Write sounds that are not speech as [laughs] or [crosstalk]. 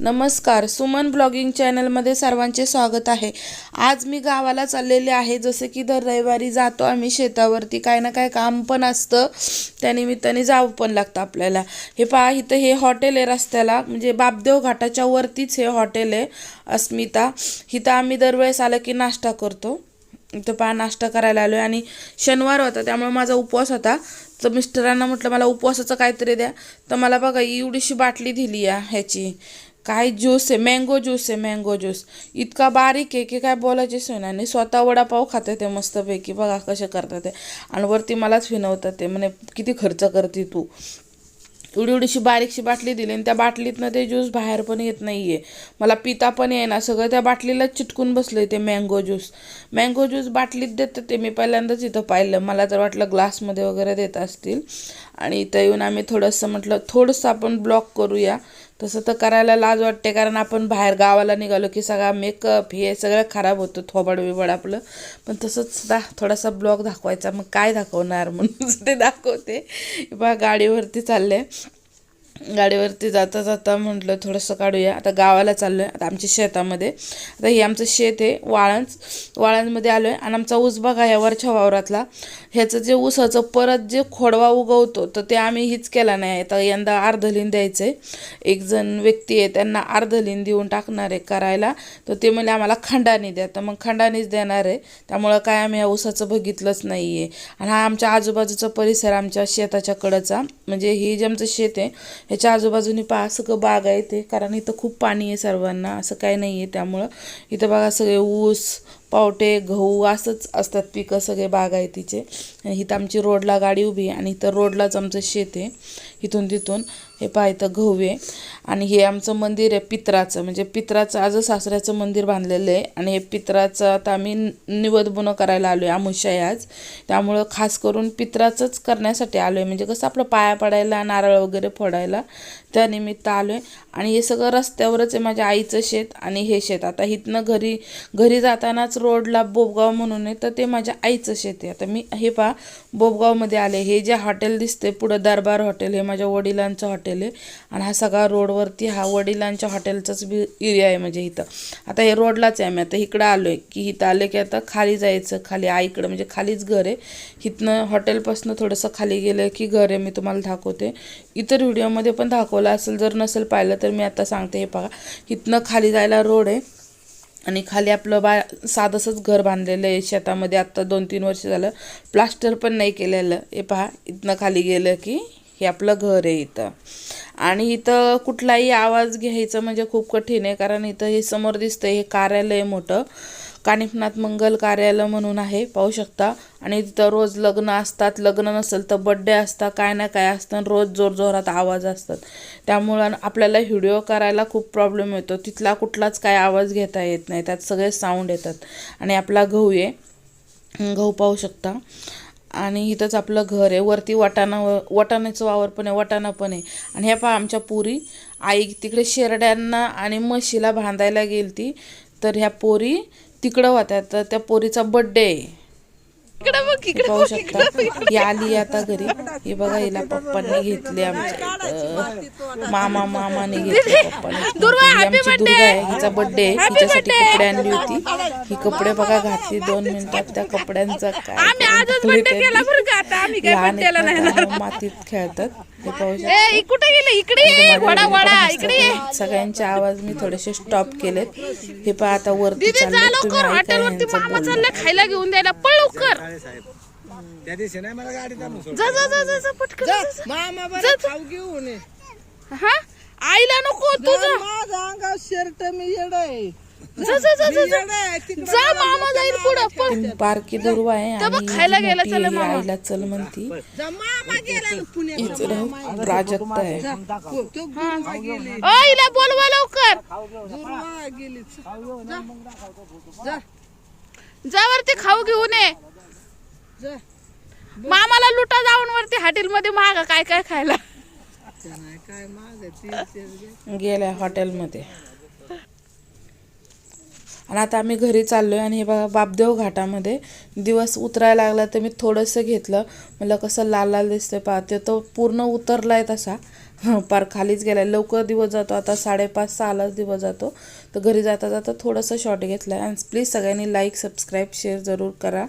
नमस्कार सुमन ब्लॉगिंग चॅनलमध्ये सर्वांचे स्वागत आहे. आज मी गावाला चाललेले आहे जसे की दर रविवारी जातो आम्ही शेतावरती. काय ना काय काम पण असतं. त्यानिमित्ताने जावं पण लागतं आपल्याला. हे पहा इथं हे हॉटेल आहे रस्त्याला. म्हणजे बापदेव घाटाच्या वरतीच हे हॉटेल आहे अस्मिता. इथं आम्ही दरवेळेस आलं की नाश्ता करतो. इथं पहा नाश्ता करायला आलो आणि शनिवार होता त्यामुळे माझा उपवास होता. तर मिस्टरांना म्हटलं मला उपवासाचं काहीतरी द्या. तर मला बघा एवढीशी बाटली दिली आहे ह्याची. काय ज्यूस आहे? मँगो ज्यूस आहे मँगो ज्यूस इतका बारीक आहे की काय बोलायची सोय नाही आणि स्वतः वडापाव खाते ते मस्तपैकी. बघा कसे करतात ते. आणि वरती मलाच विनवतात ते. म्हणे किती खर्च करते तू? एवढी एवढीशी बारीकशी बाटली दिली आणि त्या बाटलीतनं ते ज्यूस बाहेर पण येत नाही आहे मला पिता पण येईना. सगळं त्या बाटलीला चिटकून बसलं ते मँगो ज्यूस मँगो ज्यूस बाटलीत देतं ते. मी पहिल्यांदाच इथं पाहिलं. मला तर वाटलं ग्लासमध्ये वगैरे देत असतील. आणि इथं येऊन आम्ही थोडंसं म्हटलं थोडंसं आपण ब्लॉक करूया. तसं तर करायला लाज वाटते कारण आपण बाहेर गावाला निघालो की सगळा मेकअप हे सगळं खराब होतं थोबड बिबड आपलं. पण तसंच दा थोडासा ब्लॉग दाखवायचा मग काय दाखवणार म्हणून [laughs] ते दाखवते. बा गाडीवरती चालले गाडीवरती जाता जाता म्हटलं थोडंसं काढूया. आता गावाला चाललो आहे आता आमच्या शेतामध्ये. आता हे आमचं शेत आहे वाळंज. वाळंजमध्ये आलो आहे आणि आमचा ऊस बघा या वरच्या वावरातला. ह्याचं जे ऊसाचं परत जे खोडवा उगवतो तर ते आम्ही हीच केला नाही आता यंदा अर्धलीन द्यायचं आहे एक जण व्यक्ती आहे त्यांना अर्धलीन देऊन टाकणार आहे करायला. तर ते म्हणजे आम्हाला खंडानी द्या. तर मग खंडानीच देणार आहे. त्यामुळं काय आम्ही या ऊसाचं बघितलंच नाही आहे आणि हा आमच्या आजूबाजूचा परिसर आमच्या शेताच्या कडचा. म्हणजे ही जे आमचं शेत आहे ह्याच्या आजूबाजूने पहा सगळं बाग आहे ते. कारण इथं खूप पाणी आहे सर्वांना. असं काही नाही आहे त्यामुळं. इथं बघा सगळे ऊस पावटे गहू असंच असतात पिकं सगळे बागायतीचे. आणि इथं आमची रोडला गाडी उभी आहे आणि इथं रोडलाच आमचं शेत आहे. इथून तिथून हे पहा इथं गहू आहे. आणि हे आमचं मंदिर आहे पित्राचं. म्हणजे पित्राचं आज सासऱ्याचं मंदिर बांधलेलं आहे. आणि हे पित्राचं आता आम्ही निवदबुनं करायला आलो आहे आमुषाय आज. त्यामुळं खास करून पित्राचंच करण्यासाठी आलो आहे म्हणजे कसं आपलं पाया पडायला नारळ वगैरे फोडायला त्यानिमित्त आलो आहे आणि हे सगळं रस्त्यावरच आहे माझ्या आईचं शेत आणि हे शेत. आता इथनं घरी घरी जातानाच रोडला बोबगाव म्हणून आहे तर ते माझ्या आईचं शेत आहे. आता मी हे पहा बोबगावमध्ये आले. हे जे हॉटेल दिसते पुढं दरबार हॉटेल हे माझ्या वडिलांचं हॉटेल आहे. आणि हा सगळा रोडवरती हा वडिलांच्या हॉटेलचाच बी एरिया आहे म्हणजे इथं. आता हे रोडलाच आहे आम्ही. आता इकडं आलो आहे की इथं आले की आता खाली जायचं खाली आईकडं म्हणजे खालीच घर आहे. इथनं हॉटेलपासून थोडंसं खाली गेलं की घर आहे मी तुम्हाला दाखवते. इतर व्हिडिओमध्ये पण दाखवलं असेल जर नसेल पाहिलं तर मी आता सांगते हे बघा. इथनं खाली जायला रोड आहे आणि खाली आपलं बा साधंसंच घर बांधलेलं आहे शेतामध्ये. आत्ता दोन तीन वर्ष झालं प्लास्टर पण नाही केलेलं. हे पहा इथनं खाली गेलं की हे आपलं घर आहे इथं. आणि इथं कुठलाही आवाज घ्यायचं म्हणजे खूप कठीण आहे कारण इथं हे समोर दिसतं हे कार्यालय मोठं. कानिफनाथ मंगल कार्यालय म्हणून आहे पाहू शकता. आणि तिथं रोज लग्न असतात. लग्न नसेल तर बड्डे असतात काय ना काय असतं. रोज जोरजोरात आवाज असतात. त्यामुळं आपल्याला व्हिडिओ करायला खूप प्रॉब्लेम येतो. तिथला कुठलाच काय आवाज घेता येत नाही. त्यात सगळे साऊंड येतात. आणि आपला गहू आहे. गहू पाहू शकता. आणि इथंच आपलं घर आहे. वरती वाटाणा वाटाण्याचं वावर पण आहे. वाटाणा पण आहे. आणि ह्या पहा आमच्या पुरी. आई तिकडे शेरड्यांना आणि म्हशीला बांधायला गेलती. तर ह्या पोरी तिकडं होत्या तर त्या पोरीचा बड्डे आहे. पाहू शकता. ही आली आता घरी. हे बघा हिला पप्पांनी घेतले आमच्या. मामा मामाने घेतले पप्पाने. आमची दुर्गा आहे. हिचा बड्डे आहे. हिच्यासाठी कपडे आणली होती. ही कपडे बघा घातली दोन मिनिटात. त्या कपड्यांचा काय लहान मातीत खेळतात. ए कुठे गेले? इकडे ये वडा वडा इकडे ये. सगळ्यांचे आवाज मी थोडेसे स्टॉप केलेत. हे पहा आता वरती जा लवकर. हॉटेलवरती यांचं मामा. चालला खायला घेऊन द्यायला. पळ लवकर. त्या दिवशी नाही मला गाडीत आणून सोड. जा जा जा जा जा पटकन. जा, जा. मामा बरं खाऊ घेऊन ये. हा? आईला नको तुझं माझा अंगावर शर्ट मी येड आहे. जा जा जा मामा जाईल पुढं ती बारकी दुर्वा आहे तर आणि खायला गेला चला मामा. आईला चल म्हणती. जा मामा गेला ना पुण्यात हीच राहू प्राजक्त आहे. तो गुरुवा गेली आईला बोलवा लवकर. गुरुवा गेली जा जा. वरती खाऊ घेऊन ये. जा. मामाला लुटा जाऊन वरती हॉटेल मध्ये मागा काय काय खायला. नाही काय माग ती गेल्या हॉटेलमध्ये. आणि आता आम्ही घरी चाललोय आणि हे बघा बापदेव घाटामध्ये दिवस उतरायला लागला तर मी थोडंसं घेतलं. मला कसं लाल लाल दिसतंय पाहते तो पूर्ण उतरला आहे तसा पार खालीच गेला लवकर दिवस जातो. आता साडेपाच सहालाच दिवस जातो. तर घरी जाता जाता थोडंसं शॉर्ट घेतला आहे आणि प्लीज सगळ्यांनी लाईक सबस्क्राईब शेअर जरूर करा.